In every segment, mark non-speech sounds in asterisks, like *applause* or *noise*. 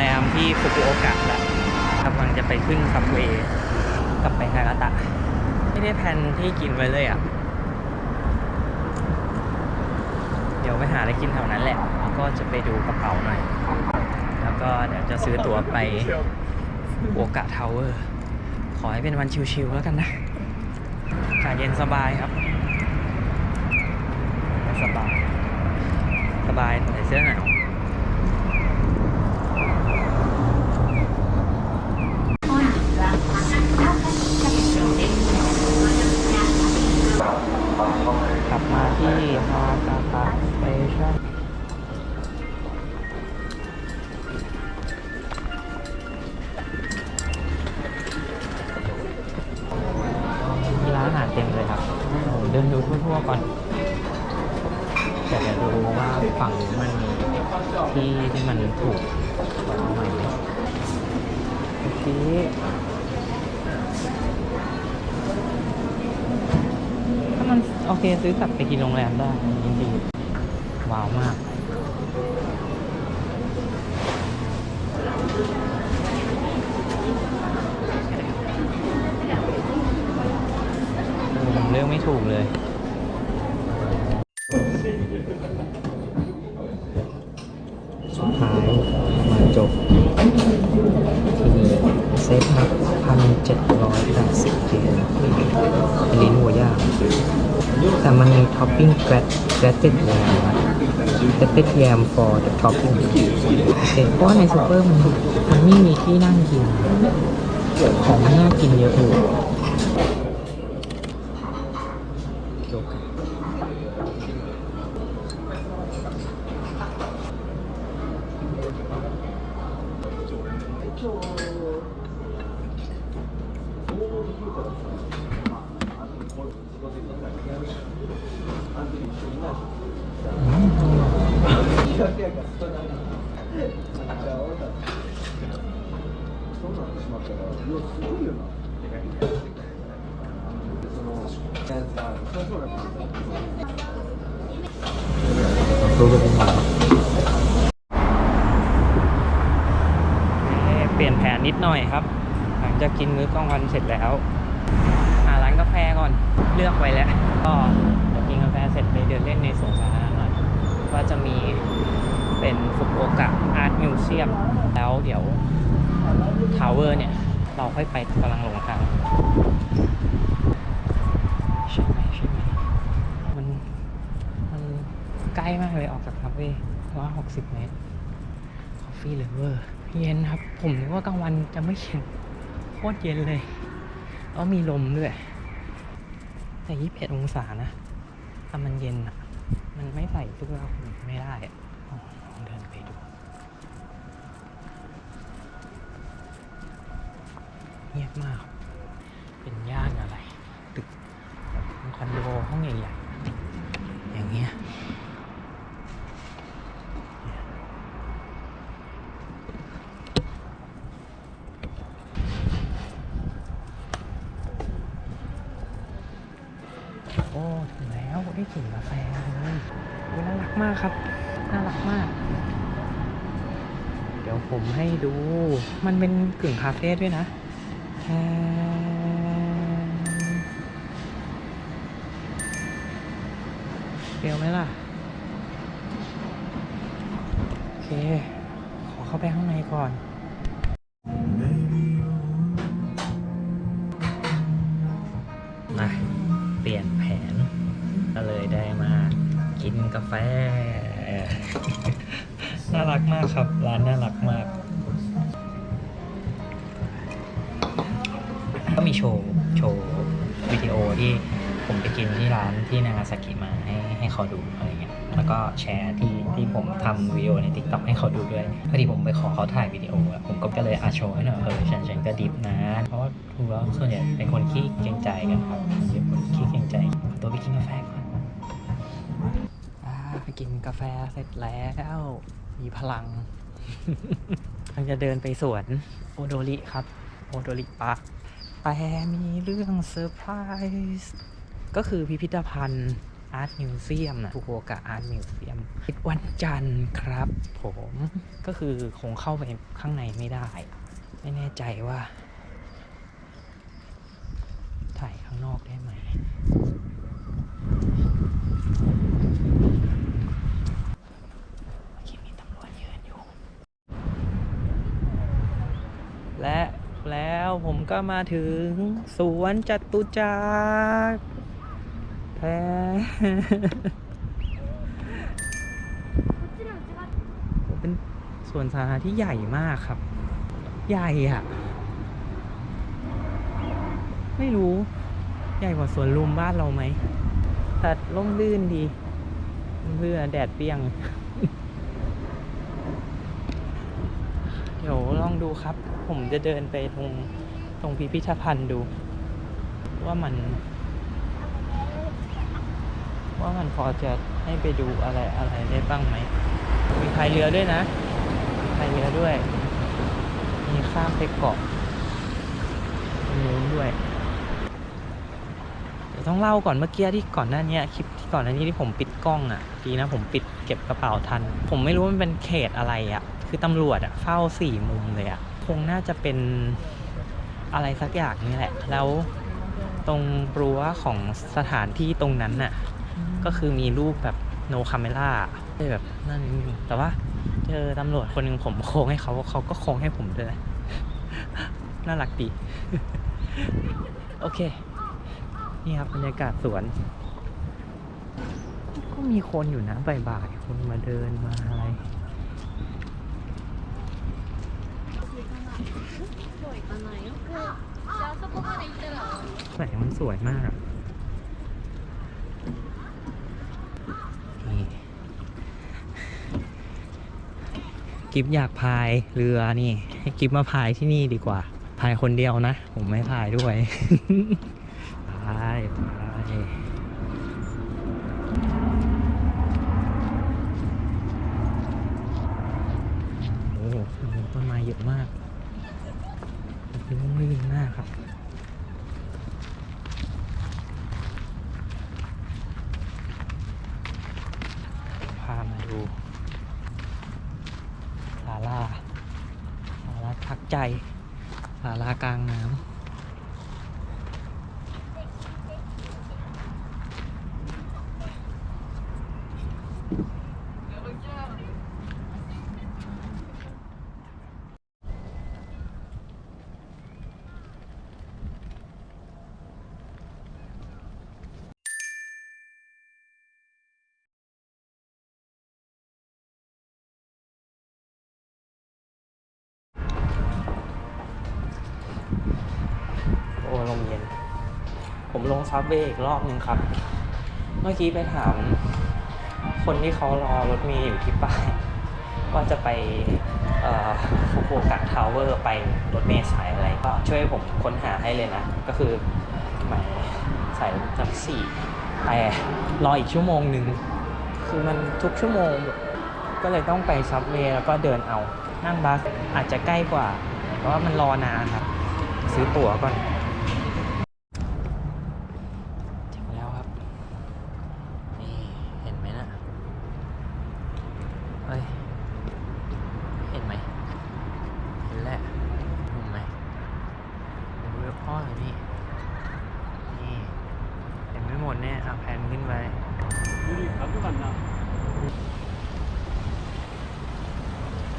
แรมที่ฟุกุโอกะแล้วกำลังจะไปขึ้นซับเวย์กลับไปฮากาตะ ไม่ได้แพนที่กินไว้เลยอะ เดี๋ยวไปหาอะไรกินแถวนั้นแหละ แล้วก็จะไปดูกระเป๋าหน่อย แล้วก็เดี๋ยวจะซื้อตั๋วไปโอกะทาวเวอร์ ขอให้เป็นวันชิวๆแล้วกันนะอากาศเย็นสบายครับ สบาย สบายใส่เสื้อหนาว โอเคซื้อกลับไปกินโรงแรมได้ยินดีว้าวมาก ผมเลือกไม่ถูกเลย topping grated yam grated yam for the topping เพราะในซูเปอร์มันมันไม่มีที่นั่งกิน ของมันน่ากินเยอะอยู่ รู้กันเป็นหมาเปลี่ยนแผนนิดหน่อยครับ หลังจากกินมื้อกลางวันเสร็จแล้ว หาร้านกาแฟก่อนเลือกไว้แล้ว ก็เดี๋ยวกินกาแฟเสร็จไปเดินเล่นในสวนสาธารณะหน่อยว่าจะมีเป็นฟุกุโอกะอาร์ตมิวเซียมแล้วเดี๋ยว ทาวเวอร์เนี่ย เราค่อยไปกำลังหลงทางใช่ไหมใช่ไหมมันมันใกล้มากเลยออกจากคาเฟ่ร้อยหกสิบเมตรคอฟฟี่เลเวอร์เย็นครับ ผมนึกว่ากลางวันจะไม่เย็นโคตรเย็นเลยแล้วมีลมด้วยแต่ยี่สิบเอ็ดองศานะแต่มันเย็นอะ มันไม่ใส่เสื้อคลุมไม่ได้อะอ๋อลองเดินไปดู เงียบ มาก เป็นย่านอะไร ตึกคอนโดห้องใหญ่ๆ อย่างเงี้ยโอ้ถึงแล้วได้กลิ่นกาแฟเลยโอ้น่ารักมากครับ น่ารักมาก เดี๋ยวผมให้ดู มันเป็นกึ่งคาเฟ่ด้วยนะ เปรี้ยวไหมล่ะ โอเค ขอเข้าไปข้างในก่อนมาเปลี่ยนแผน ก็เลยได้มากินกาแฟ น่ารักมากครับ ร้านน่ารักมาก ก็มีโชว์โชว์วิดีโอที่ผมไปกินที่ร้านที่นางาซากิมาให้ให้เขาดูอะไรเงี้ยแล้วก็แชร์ที่ที่ผมทำวิดีโอใน t ิ k t o k ให้เขาดูด้วยพอดีผมไปขอเขาถ่ายวิดีโออะผมก็เลยอาโชว์ให้หน่อยเออฉันฉันก็ดิฟนะ เพราะว่าดูแล้วส่วนใหญ่เป็นคนขี้เกรงใจกันครับเป็นคนขี้เกรงใจตัวไปกินกาแฟก่อนไปกินกาแฟเสร็จแล้วมีพลังกำลังจะเดินไปสวนโอโดริครับ โอโดริปาร์ค แต่มีเรื่องเซอร์ไพรส์ก็คือพิพิธภัณฑ์อาร์ตมิวเซียมนะทุกโอกะอาร์ตมิวเซียมวันจันทร์ครับ ผมก็คือคงเข้าไปข้างในไม่ได้ ไม่แน่ใจว่า ถ่ายข้างนอกได้ไหม เมื่อกี้มีตำรวจยืนอยู่ และแล้วผม ก็มาถึงสวนจตุจักรแท้เป็นสวนสาธารณะที่ใหญ่มากครับ ใหญ่อะไม่รู้ใหญ่กว่าสวนลุมบ้านเราไหมแต่ร่มรื่นดีเพื่อแดดเปรี้ยง เดี๋ยวลองดูครับ ผมจะเดินไปตรง ตรงพิพิธภัณฑ์ดู ว่ามัน ว่ามันพอจะให้ไปดูอะไรอะไรได้บ้างไหม มีพายเรือด้วยนะพายเรือด้วย มีข้ามไปเกาะตรงนู้นด้วยเดี๋ยวต้องเล่าก่อนเมื่อกี้ที่ก่อนหน้านี้คลิปที่ก่อนหน้านี้ที่ผมปิดกล้องอะดีนะผมปิดเก็บกระเป๋าทัน ผมไม่รู้มันเป็นเขตอะไรอะ คือตำรวจอะเฝ้าสี่มุมเลยอะ คงน่าจะเป็น อะไรสักอย่างนี่แหละ แล้วตรงรั้วของสถานที่ตรงนั้นน่ะ ก็คือมีรูปแบบ no camera แบบนั่นนี่แต่ว่าเจอตำรวจคนหนึ่งผมโค้งให้เขาเขาก็โค้งให้ผมด้วยนะน่ารักดี โอเค นี่ครับบรรยากาศสวน ก็มีคนอยู่นะบ่ายๆคนมาเดินมาอะไร そう行かないよ。じゃああそこまで行ったら。 แสงมันสวยมากอะนี่กิฟอยากพายเรือนี่ ให้กิฟมาพายที่นี่ดีกว่า พายคนเดียวนะ ผมไม่พายด้วย ใจศาลากลางน้ำ ผมลงซับเวย์อีกรอบหนึ่งครับ เมื่อกี้ไปถาม คนที่เขารอรถเมล์อยู่ที่ป้ายว่าจะไปฟุกุโอกะทาวเวอร์ไปรถเมล์สายอะไรก็ช่วยผมค้นหาให้เลยนะ ก็คือหมายสายจับสี่แต่รออีกชั่วโมงหนึ่งคือมันทุกชั่วโมง ก็เลยต้องไปซับเวย์แล้วก็เดินเอานั่งบัสอาจจะใกล้กว่า เพราะว่ามันรอนานครับ ซื้อตั๋วก่อน ถึงแล้วครับ นี่ เห็นไหมนะเฮ้ย เห็นไหม เห็นแล้วเห็นไหมดูแล้วพ่อเลยนี่ นี่ เห็นไม่หมดแน่อะแพนขึ้นไป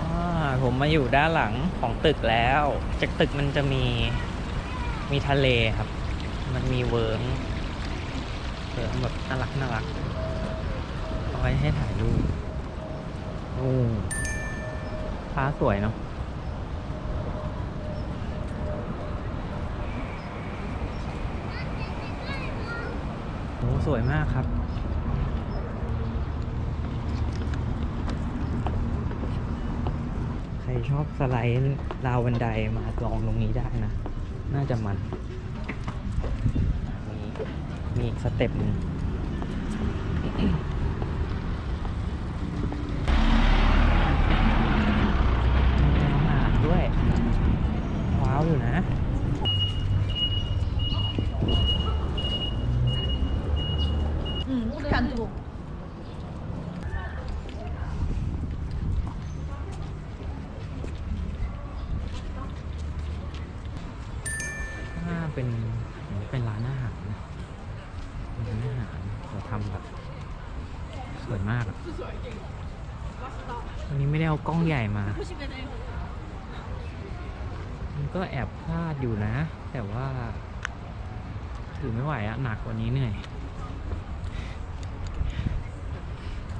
อ่าผ มาอยู่ด้านหลังของตึกแล้ว จากตึกมันจะมีมีทะเลครับ มันมีเวิร์งเวิร์งแบบน่ารักน่ารักเอาไว้ให้ถ่ายรูปโอ้ฟ้าสวยเนาะโอ้สวยมากครับ ใคร ชอบสไลด์ราวบันไดมาลองตรงนี้ได้นะ น่าจะมัน มีมีอีกสเต็ปหนึ่งมีอาหารด้วย ว้าวอยู่นะ 嗯，感觉 ใหญ่มา มันก็แอบพลาดอยู่นะ แต่ว่า ถือไม่ไหวอะหนักกว่านี้เหนื่อย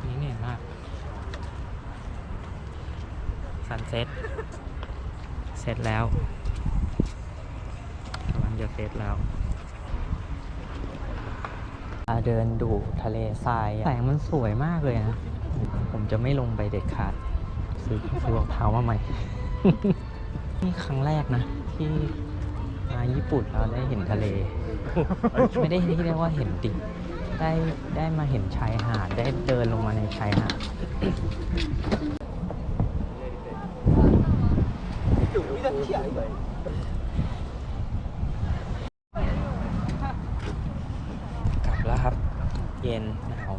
นี้เหนื่อยมากซันเซ็ตเสร็จแล้วกำลังจะเสร็จแล้วเดินดูทะเลทรายแสงมันสวยมากเลยนะ ผมจะไม่ลงไปเด็ดขาด ซื้อซื้อรองเท้ามาใหม่ นี่ครั้งแรกนะ ที่มาญี่ปุ่นเราได้เห็นทะเล ไม่ได้ที่เรียกว่าเห็นดิได้ได้มาเห็นชายหาดได้เดินลงมาในชายหาด กลับแล้วครับ เย็นหนาว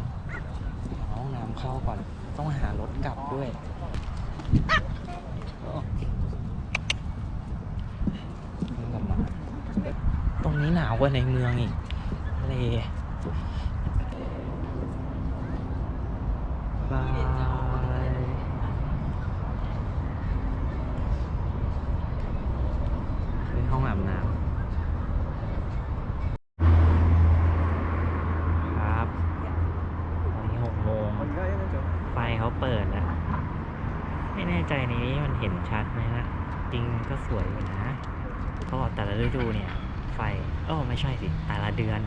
หาห้องน้ำเข้าก่อน ต้องหารถกลับด้วยโอ้เพิ่งกลับมาตรงนี้หนา วกว่าในเมืองอีกทะเลบายเป็นห้องอาบน้ำครับตอนนี้หกโมงไฟเขาเปิดแล้ว ไม่แน่ใจในนี้มันเห็นชัดไหมนะ จริงก็สวยอยู่นะ เพราะว่าแต่ละฤดูเนี่ย ไฟเออไม่ใช่สิ แต่ละเดือน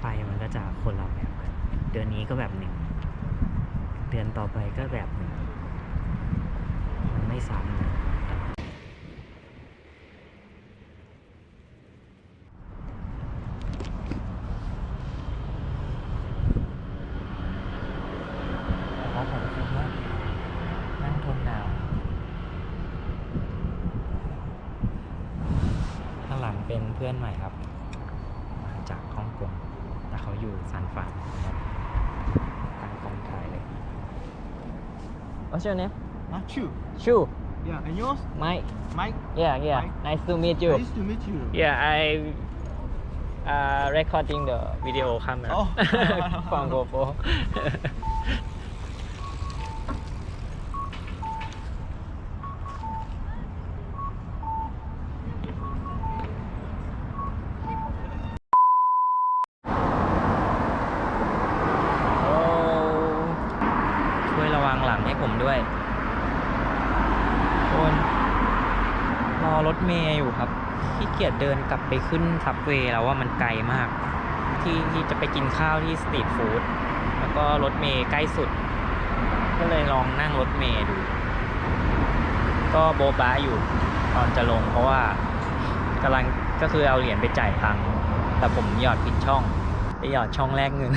ไฟมันก็จะคนละแบบกันเดือนนี้ก็แบบหนึ่ง เดือนต่อไปก็แบบหนึ่ง มันไม่ซ้ำนะ What's your name? Ah, Chu. Shu Yeah, and yours? Mike Mike. Yeah yeah Mike. Nice to meet you Nice to meet you. Yeah I uh, recording the video camera Oh. *laughs* from GoPro *laughs* ไปขึ้นซับเวย์แล้วว่ามันไกลมาก ที่ที่จะไปกินข้าวที่สตรีทฟู้ดแล้วก็รถเมย์ใกล้สุด ก็เลยลองนั่งรถเมย์ดู ก็โบบาอยู่ตอนจะลงเพราะว่ากำลังก็คือเอาเหรียญไปจ่ายตังค์แต่ผมหยอดผิดช่องไปหยอดช่องแรกเงิน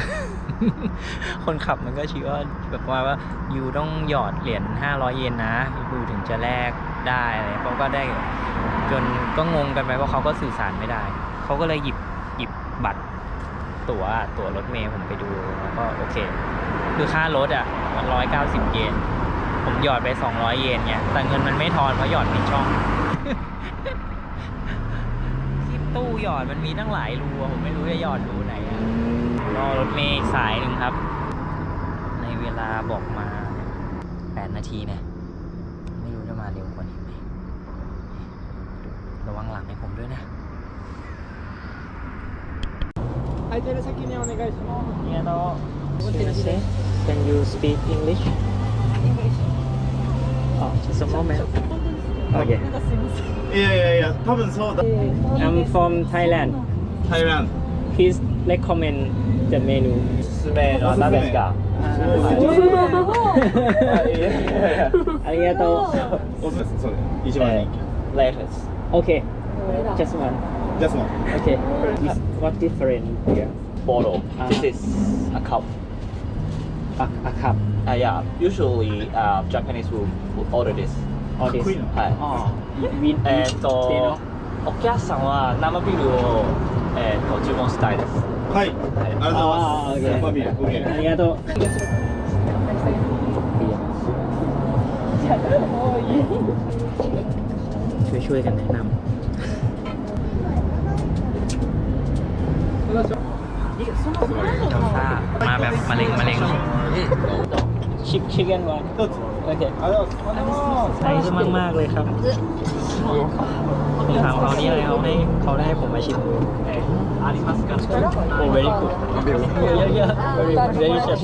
คนขับมันก็ชี้ว่าแบบว่าว่ายูต้องหยอดเหรียญ500 เยนนะยูถึงจะแลกได้อะไรเขาก็ได้ จนก็งงกันไปว่าเขาก็สื่อสารไม่ได้ เขาก็เลยหยิบหยิบบัตรตั๋วตั๋วรถเมย์ผมไปดูแล้วก็โอเค คือค่ารถอะมันร้อยเก้าสิบเยนผมหยอดไปสองร้อยเยนเนี่ยแต่เงินมันไม่ทอนเพราะหยอดผิดช่องที่ตู้หยอดมันมีตั้งหลายรูอะผมไม่รู้จะหยอดรูไหนอะรอรถเมย์สายหนึ่งครับ ในเวลาบอกมาแปดนาทีเนี่ยางหลังให้ผมด้วยนะไอเจริญสกินเนี่ยโอเนกายชิมเนี่ยเรา Can you speak English? English. Oh, just a moment. Okay. Yeah, yeah, yeah. Problem. I'm from Thailand. Thailand. Please recommend the menu. Sume oh, ah, *laughs* *laughs* *laughs* Okay. Just one. ジャスモン。 Okay. Is what different here? bottle. Ah. This is a cup. A, a cup. Uh, yeah, usually uh, Japanese will, will order this. Or this. かっこいいな。はい。 Oh. We, えーっ they と know?、お客さんは生ビールを、えーっと注文したいです。はい。ありがとうございあーます。 โอเค スーパービール。オッケー ありがとう。ช่วยช่วยๆกันแนะนำ ทำท่ามาแบบมะเร็งมะเร็งชิคชิคเก้นวันโอเคใส่ซะมากมากเลยครับผมถามเขานี่อะไรเขาให้เขาได้ให้ผมมาชิมอาริมัสกันโอ้วอริ good เยอะเยอะ very delicious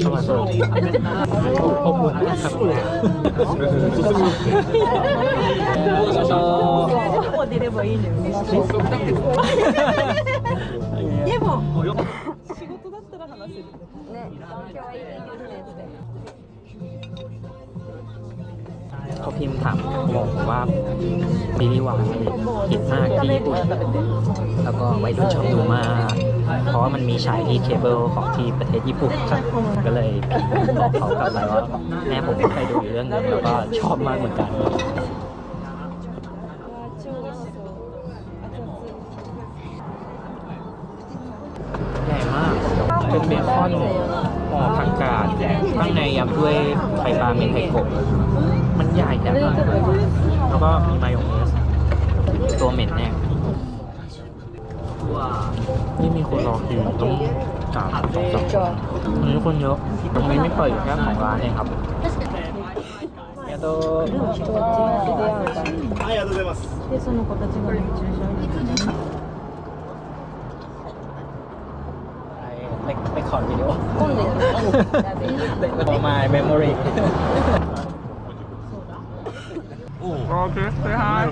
very chef เข้ามาสรุปอบอุ่นมากครับเขาพิมพ์ถามบอกว่าซีรีส์วายฮิตมากที่ญี่ปุ่นแล้วก็วัยรุ่นชอบดูมาก เพราะว่ามันมีฉายที่เคเบิลของที่ประเทศญี่ปุ่นครับก็เลยบอกเขากลับไปว่าแม่ผมเคยดูอยู่เรื่องนึงแล้วก็ชอบมากเหมือนกันใหญ่มากเป็นเบคอนห่อผักกาดข้างในยัดด้วยไข่ปลาเมนไทโกะมันใหญ่แต่มากแล้วก็มีมายองเนสตัวเหม็นแน่ นี่มีคนรอคิวต้องกราบสองสองวันนี้คนเยอะตรงนี้ไม่เปิดอยู่แค่ของร้านเองครับเดี๋ยวตัว はい、ありがとうございます。でその子たちが熱中症に ไปไปขอวิดีโอ 混んでる for my memory โอเคไปหาย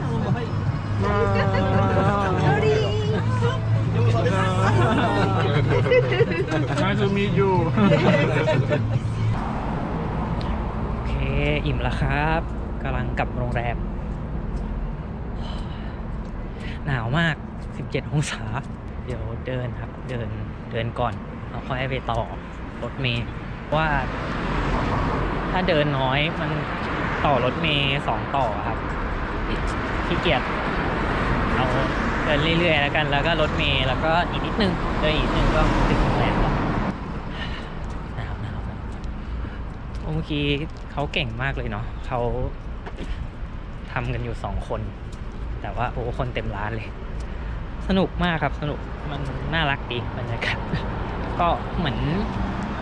Nice to meet you. โอเค อิ่มแล้วครับกำลังกลับโรงแรม หนาวมาก 17 องศา เดี๋ยวเดินครับ เดิน เดินก่อนแล้วค่อยไปต่อรถเมล์ว่าถ้าเดินน้อยมันต่อรถเมล์สองต่อครับขี้เกียจเอา ดินเรื่อยๆแล้วกัน แล้วก็รถเมล์แล้วก็อีกนิดนึงเดินอีกนิดนึงก็ถึงโรงแรมแล้วหนาวหนาวเมื่อกี้เขาเก่งมากเลยเนาะเขาทำกันอยู่สองคน แต่ว่าโอ้คนเต็มร้านเลย สนุกมากครับสนุกมันน่ารักดีบรรยากาศก็เหมือน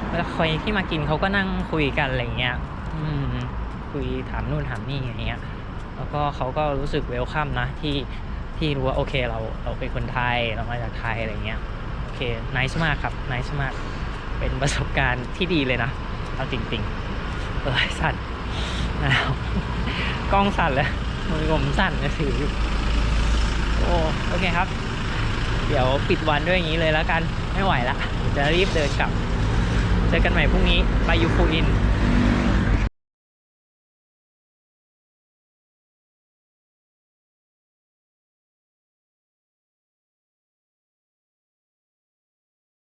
เวลาใครที่มากินเขาก็นั่งคุยกันอะไรเงี้ย อืม คุยถามนู่นถามนี่อย่างเงี้ย แล้วก็เขาก็รู้สึกเวลคัมนะที่ ที่รู้ว่าโอเคเราเราเป็นคนไทยเรามาจากไทยอะไรเงี้ยโอเคน c e มากครับน c e มากเป็นประสบการณ์ที่ดีเลยนะเอาจริงๆเออสั่นหนาวกล้องสั่นเลยมือผมสั่นเลยถืออยู่โอ้โอเคครับ เดี๋ยวปิดวันด้วยอย่างนี้เลยแล้วกันไม่ไหวละจะรีบเดินกลับ เจอกันใหม่พรุ่งนี้ไปยูฟูอิน